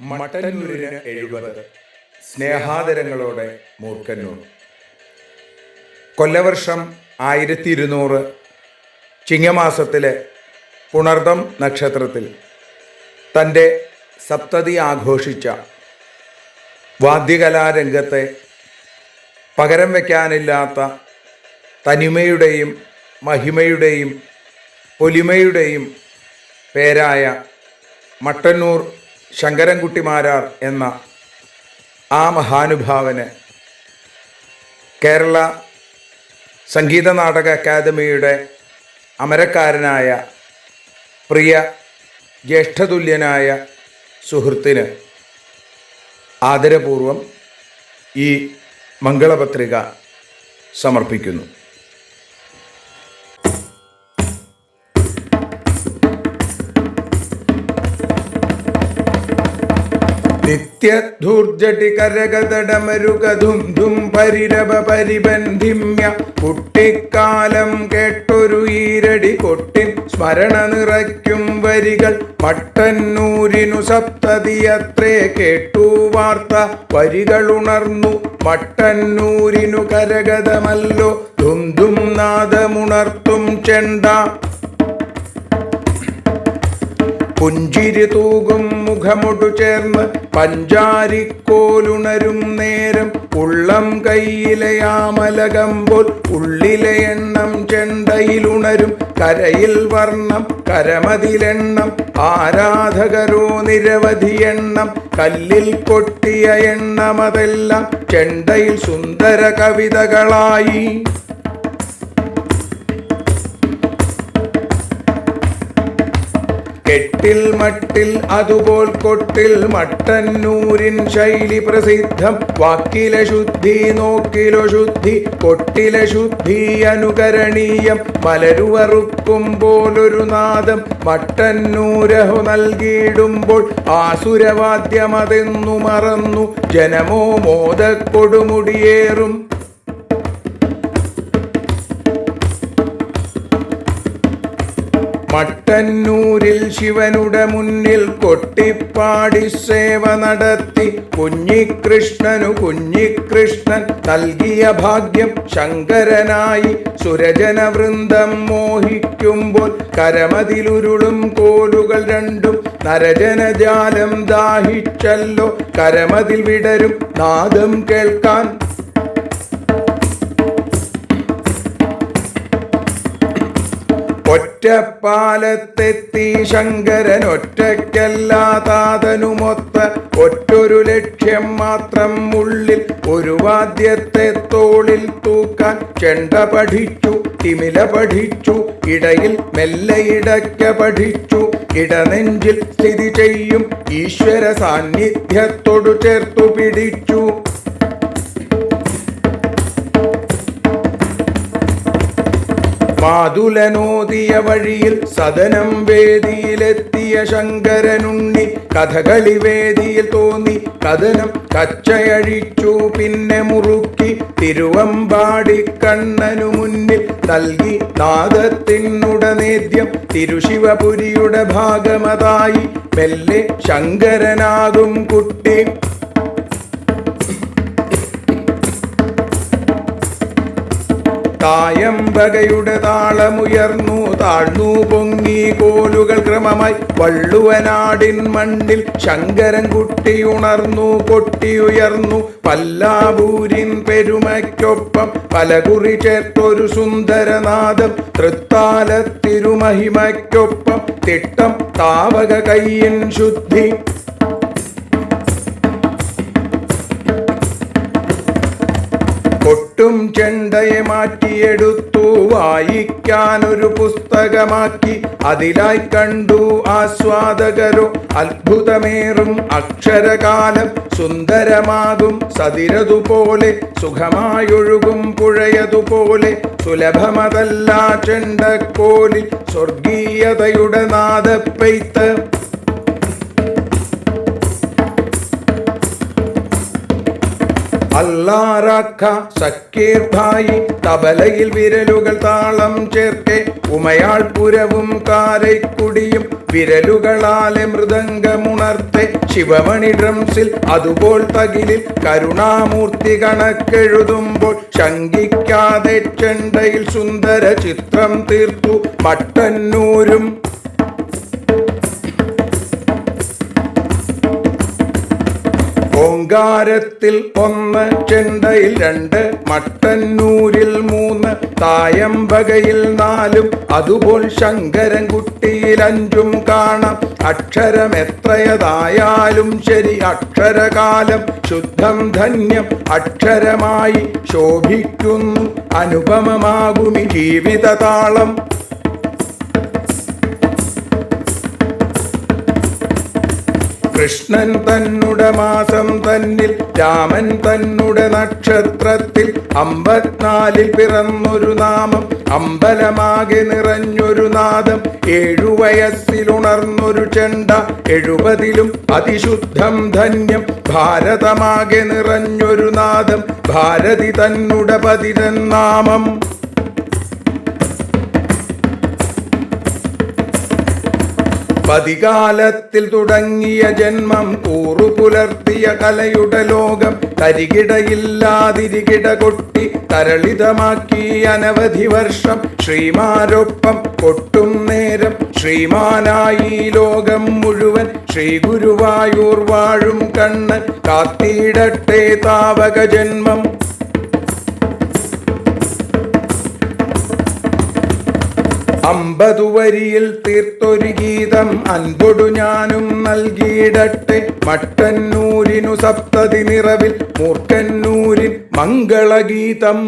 മട്ടന്നൂരിന് എഴുപത്. സ്നേഹാദരങ്ങളോടെ മൂർക്കന്നൂർ. കൊല്ലവർഷം ആയിരത്തി ഇരുന്നൂറ് ചിങ്ങമാസത്തിലെ പുണർദം നക്ഷത്രത്തിൽ തന്റെ സപ്തതി ആഘോഷിച്ച വാദ്യകലാരംഗത്തെ പകരം വയ്ക്കാനില്ലാത്ത തനിമയുടെയും മഹിമയുടെയും പൊലിമയുടെയും പേരായ മട്ടന്നൂർ ശങ്കരൻകുട്ടിമാരാർ എന്ന ആ മഹാനുഭാവന് കേരള സംഗീത നാടക അക്കാദമിയുടെ അമരക്കാരനായ പ്രിയ ജ്യേഷ്ഠതുല്യനായ സുഹൃത്തിന് ആദരപൂർവം ഈ മംഗളപത്രിക സമർപ്പിക്കുന്നു. നിത്യധൂർജടി കരകതടമരുകധും ധും പരിരവ പരിബന്ധിമ്യ കുട്ടിക്കാലം കേട്ടൊരു ഈരടി കൊട്ടി സ്മരണ നിറയ്ക്കും വരികൾ. മട്ടന്നൂരിനു സപ്തതിയത്രേ കേട്ടു വാർത്ത. വരികളുണർന്നു മട്ടന്നൂരിനു കരകതമല്ലോ. ധും നാദമുണർത്തും ചെണ്ട. പുഞ്ചിരി തൂകും മുഖമൊടു ചേർന്ന് പഞ്ചാരിക്കോലുണരും നേരം ഉള്ളം കയ്യിലെ ആമലകമ്പോൾ ഉള്ളിലെ എണ്ണം ചെണ്ടയിലുണരും കരയിൽ വർണം കരമതിലെണ്ണം ആരാധകരോ നിരവധി എണ്ണം കല്ലിൽ കൊട്ടിയ എണ്ണമതെല്ലാം ചെണ്ടയിൽ സുന്ദര കവിതകളായി. കെട്ടിൽ മട്ടിൽ അതുപോൽ കൊട്ടിൽ മട്ടന്നൂരിൻ ശൈലി പ്രസിദ്ധം. വാക്കിലെ ശുദ്ധി നോക്കിലോ ശുദ്ധി കൊട്ടിലെ ശുദ്ധി അനുകരണീയം. മലരുവറുക്കും പോലൊരു നാദം മട്ടന്നൂരഹു നൽകിയിടുമ്പോൾ ആസുരവാദ്യമതെന്നു മറന്നു. ജനമോ മോദക്കൊടുമുടിയേറും. മട്ടന്നൂരിൽ ശിവനുടെ മുന്നിൽ കൊട്ടിപ്പാടി സേവ നടത്തി. കുഞ്ഞികൃഷ്ണനു കുഞ്ഞികൃഷ്ണൻ നൽകിയ ഭാഗ്യം ശങ്കരനായി സുരജന വൃന്ദം മോഹിക്കുമ്പോൾ കരമതിലുരുളും കോലുകൾ രണ്ടും നരജനജാലം ദാഹിച്ചല്ലോ. കരമതിൽ വിടരും നാദം കേൾക്കാൻ ഒറ്റപ്പാലത്തെത്തി ശങ്കരൻ ഒറ്റയ്ക്കല്ലാതാതനുമൊത്ത് ഒറ്റൊരു ലക്ഷ്യം മാത്രം ഉള്ളിൽ ഒരു വാദ്യത്തെ തോളിൽ തൂക്കാൻ ചെണ്ട പഠിച്ചു തിമില പഠിച്ചു ഇടയിൽ മെല്ലെ ഇടയ്ക്ക പഠിച്ചു ഇടനെഞ്ചിൽ സ്ഥിതി ചെയ്യും ഈശ്വര സാന്നിധ്യത്തോടു ചേർത്തു പിടിച്ചു. മാതുലനോദിയ വഴിയിൽ സദനം വേദിയിലെത്തിയ ശങ്കരനുണ്ണി കഥകളി വേദിയിൽ തോന്നി കഥനം കച്ചയഴിച്ചു പിന്നെ മുറുക്കി തിരുവമ്പാടി കണ്ണനു മുന്നിൽ നൽകി നാദത്തിനുടനേദ്യം തിരുശിവപുരിയുടെ ഭാഗമതായി മെല്ലെ ശങ്കരനാകും കുട്ടി. തായമ്പകയുടെ താളമുയർന്നു താഴ്ന്നു പൊങ്ങി കോലുകൾ ക്രമമായി വള്ളുവനാടിൻ മണ്ണിൽ ശങ്കരൻ കുട്ടി ഉണർന്നു കൊട്ടിയുയർന്നു പല്ലാവൂരിൻ പെരുമയ്ക്കൊപ്പം പലകുറി ചേർത്തൊരു സുന്ദരനാദം തൃത്താലത്തിരുമഹിമയ്ക്കൊപ്പം തിട്ടം താവക കയ്യൻ ശുദ്ധി. കൊട്ടും ചെണ്ടയെ മാറ്റിയെടുത്തു. വായിക്കാനൊരു പുസ്തകമാക്കി. അതിലായി കണ്ടു ആസ്വാദകരോ. അത്ഭുതമേറും അക്ഷരകാലം സുന്ദരമാകും. സതിരതുപോലെ സുഖമായൊഴുകും പുഴയതുപോലെ. സുലഭമതല്ല ചെണ്ടക്കോലിൽ സ്വർഗീയതയുടെ നാദപ്പെയ്ത്ത് അല്ലാറാഖ സക്കീർ ഭായി തബലയിൽ വിരലുകൾ താളം ചേർക്കെ ഉമയാൾ പുരവും കാരൈക്കുടിയും വിരലുകളാലെ മൃദംഗമുണർത്തെ ശിവമണി ഡ്രംസിൽ അതുപോൽ തകിലിൽ കരുണാമൂർത്തി കണക്കെഴുതുമ്പോൾ ശങ്കിക്കാതെ ചെണ്ടയിൽ സുന്ദര ചിത്രം തീർത്തു മട്ടന്നൂരും ഓങ്കാരത്തിൽ ഒന്ന് ചെണ്ടയിൽ രണ്ട് മട്ടന്നൂരിൽ മൂന്ന് തായമ്പകയിൽ നാലും അതുപോൽ ശങ്കരൻകുട്ടിയിൽ അഞ്ചും കാണാം. അക്ഷരം എത്രയതായാലും ശരി അക്ഷരകാലം ശുദ്ധം ധന്യം അക്ഷരമായി ശോഭിക്കുന്നു. അനുപമമാകുമി ജീവിതതാളം. കൃഷ്ണൻ തന്നുട മാസം തന്നിൽ രാമൻ തന്നുട നക്ഷത്രത്തിൽ അമ്പത്തിനാലിൽ പിറന്നൊരു നാമം അമ്പലമാകെ നിറഞ്ഞൊരു നാദം ഏഴു വയസ്സിലുണർന്നൊരു ചെണ്ട എഴുപതിലും അതിശുദ്ധം ധന്യം ഭാരതമാകെ നിറഞ്ഞൊരു നാദം ഭാരതി തന്നുട പതിരൻ നാമം. പതികാലത്തിൽ തുടങ്ങിയ ജന്മം കൂറു പുലർത്തിയ കലയുടെ ലോകം തരികിടയില്ലാതിരികിട കൊട്ടി തരളിതമാക്കി അനവധി വർഷം ശ്രീമാരൊപ്പം കൊട്ടും നേരം ശ്രീമാനായി ലോകം മുഴുവൻ ശ്രീ ഗുരുവായൂർ വാഴും കണ്ണൻ കാത്തിടട്ടെ താവക ജന്മം അമ്പതു വരിയിൽ തീർത്തൊരു ഗീതം അൻപൊടു ഞാനും നൽകിയിടട്ടെ. മട്ടന്നൂരിനു സപ്തതി നിറവിൽ മൂർക്കന്നൂരിൻ മംഗളഗീതം.